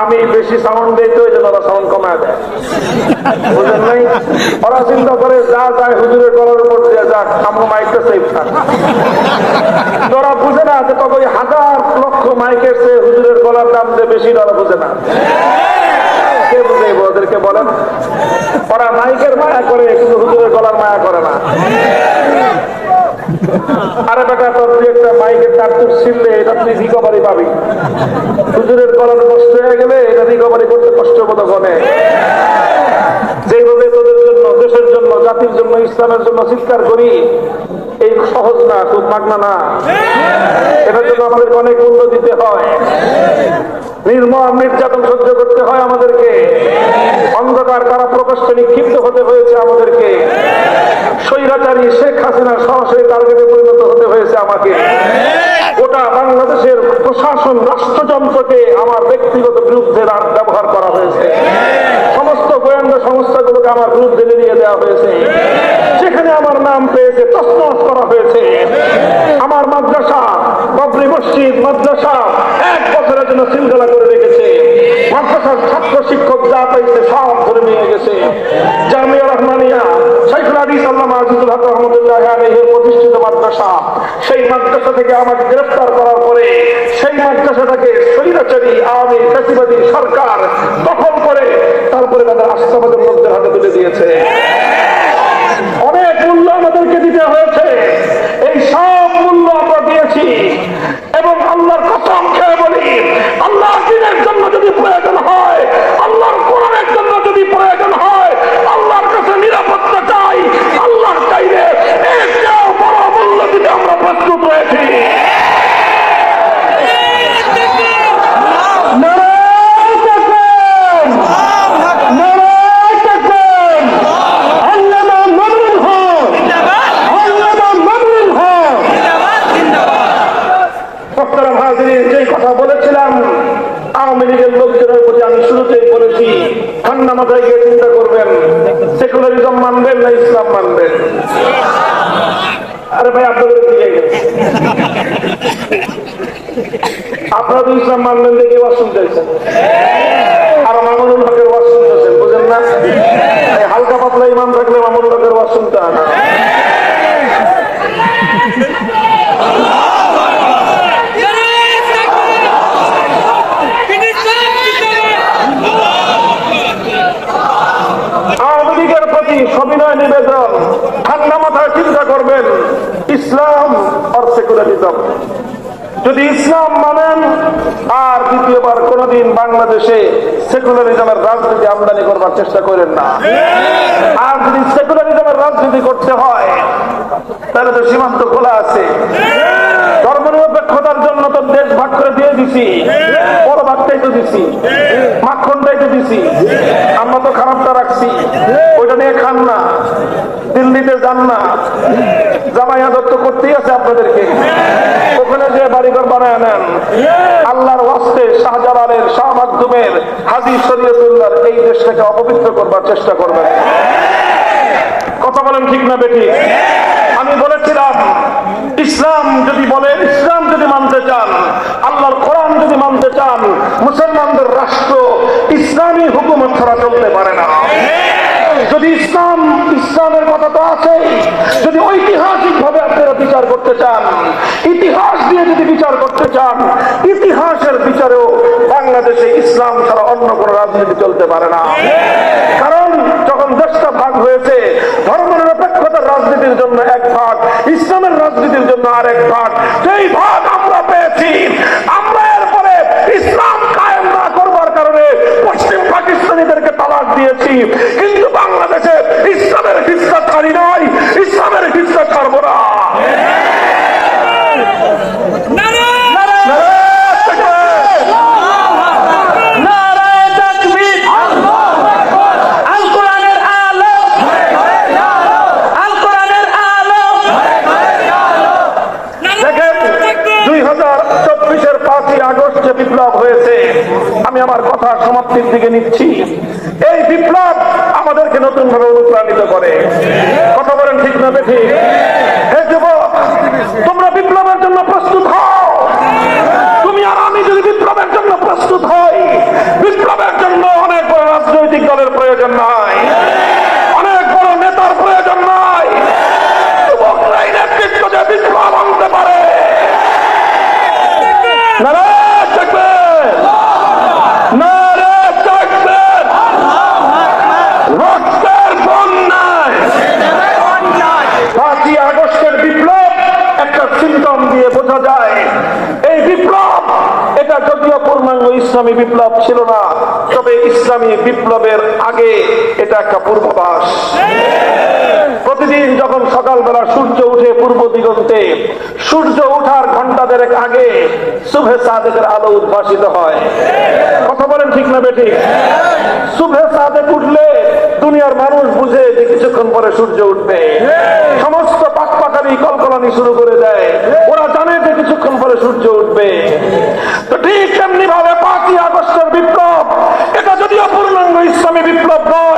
আমি বেশি সাউন্ড দিই তো জন্য ওরা সাউন্ড কমায় দেয়। বুঝলেন নাই? ওরা চিন্তা করে, যা যায় হুজুরের গলার উপর দিয়ে যাক আমার মাইকটা সেফ থাক। ওরা বুঝে না যে তবে হাজার লক্ষ মাইকের চেয়ে হুজুরের গলার দাম যে বেশি ওরা বুঝে না। কে ওদেরকে বলেন? ওরা মাইকের মায়া করে, কিন্তু হুজুরের গলার মায়া করে না। আরে বেটা, তোর তুই একটা মাইকের কার্তুক ছিললে, এটা তুই রিকভারি পাবি। হুজুরের নষ্ট হয়ে গেলে এটা রিকভারি করতে কষ্ট হবে যেভাবে তোদের জন্য, দেশের জন্য, জাতির জন্য, ইসলামের জন্য চিৎকার করি, এই সহজ না খুব মাগনা না। এটার জন্য আমাদেরকে অনেক মূল্য দিতে হয়। নির্মম নির্যাতন সহ্য করতে হয় আমাদেরকে। অন্ধকার কারা প্রকোষ্ঠে নিক্ষিপ্ত হতে হয়েছে আমাদেরকে? স্বৈরাচারী শেখ হাসিনার সরাসরি টার্গেটে পরিণত হতে হয়েছে আমাকে। গোটা বাংলাদেশের প্রশাসন রাষ্ট্রযন্ত্রকে আমার ব্যক্তিগত বিরুদ্ধে ব্যবহার করা হয়েছে। সমস্ত গোয়েন্দা সংস্থাগুলোকে আমার বিরুদ্ধে নিয়ে দেওয়া হয়েছে। যেখানে আমার নাম পেয়েছে তসনস করা হয়েছে। আমার মাদ্রাসা, বাবরি মসজিদ, মাদ্রাসা এক জন্য শৃঙ্খলা করে রেখেছে। মাদ্রাসার ছাত্র শিক্ষক যা পাইছে সব ধরে নিয়ে গেছে। জামিয়া রহমানিয়া আল্লামা আজিজুল আলাইহির প্রতিষ্ঠিত মাদ্রাসা, সেই মাদ্রাসা থেকে আমাকে গ্রেফতার করার পরে সেই মাদ্রাসাটাকে সরকার দখল করে তারপরে তাদের আস্থাবাদের লোকদের হাতে তুলে দিয়েছে। ঠান্ডা মাথায় গিয়ে চিন্তা করবেন সেকুলারিজম মানবেন না ইসলাম মানবেন? আরে ভাই, আপনাদের দিকে আপনারা তো ইসলাম মানবেন দেখে ওয়াজ ইসলাম আর সেকুলারিজম। যদি ইসলাম মানেন, আর দ্বিতীয়বার কোনদিন বাংলাদেশে সেকুলারিজমের রাজনীতি আমদানি করবার চেষ্টা করেন না। আর যদি সেকুলারিজমের রাজনীতি করতে হয়, তাহলে তো সীমান্ত খোলা আছে। ধর্মনিরপেক্ষতার জন্য তো দেশ ভাগ করে দিয়ে দিছি, বড় ভাগটাই তো দিছি, মাখনটাই তো দিছি। আমরা তো খারাপটা রাখছি, ওইটা নিয়ে খান না। দিল্লিতে যান না। জামাই আদর করতেই আছে আপনাদেরকে। ওখানে যে বাড়িঘর বানায় নেন, আল্লাহর ওয়াস্তে শাহজালালের, শাহ মাধ্যমের হাজি শরীয়তুল্লাহ এই দেশটাকে অপবিত্র করবার চেষ্টা করবেন। কথা বলেন ঠিক না বেটি আমি বলেছিলাম, ইসলাম যদি বলেন ইসলাম যদি মানতে চান আল্লাহর কোরআন যদি মানতে চান মুসলমানদের রাষ্ট্র ইসলামী হুকুমত ছাড়া চলতে পারে না যদি ইসলাম ইসলামের কথা তো আছে। যদি ঐতিহাসিক ভাবে আপনারা বিচার করতে চান, ইতিহাস দিয়ে যদি বিচার করতে চান, ইতিহাসের বিচারেও বাংলাদেশে ইসলাম ছাড়া অন্য কোন রাজনীতি চলতে পারে না। কারণ যখন দেশটা ভাগ হয়েছে ধর্ম নিরপেক্ষতার রাজনীতির জন্য এক ভাগ, ইসলামের রাজনীতির জন্য আরেক ভাগ, যেই ভাগ আমরা পেয়েছি, আমরা এরপরে ইসলাম কায়েম না করবার কারণে পশ্চিম পাকিস্তানিদেরকে তালাক দিয়েছি কিন্তু বাংলাদেশে ইসলামের হিস্সা ছাড়ি নাই ইসলামের হিস্সা ছাড়বো না নারায় তাকবীর আল কোরআনের আলো আল কোরআনের আলো দেখেন দুই হাজার চব্বিশের পাঁচই আগস্ট যে বিপ্লব হয়েছে, আমি আমার কথা সমাপ্তির দিকে নিচ্ছি। এই বিপ্লব আমাদেরকে নতুন ভাবে অনুপ্রাণিত করে। কথা বলেন ঠিক না ঠিক হে যুবক তোমরা বিপ্লবের নারায়ণ থাকবেন নারায়ণ থাকবেন রক্তের বন্যায় পাঁচই আগস্টের বিপ্লব একটা সিমটম দিয়ে বোঝা যায় এই বিপ্লব এটা যদিও পূর্ণাঙ্গ ইসলামী বিপ্লব ছিল না, তবে ইসলামী বিপ্লবের আগে এটা একটা পূর্বাভাস। প্রতিদিন যখন সকালবেলা সূর্য উঠে পূর্ব দিগন্তে, সূর্য ওঠার ঘণ্টা দেড়েক আগে শুভে সাদেকের আলো উদ্ভাসিত হয়। কথা বলেন ঠিক না বেঠিক? শুভে সাদেক উঠলে দুনিয়ার মানুষ বুঝে যে কিছুক্ষণ পরে সূর্য উঠবে। সমস্ত কলকলানি শুরু করে দেয়। ওরা জানে যে কিছুক্ষণ পরে সূর্য উঠবে। তো ঠিক তেমনি ভাবে পাঁচই আগস্টের বিপ্লব, এটা যদিও পূর্ণাঙ্গ ইসলামী বিপ্লব নয়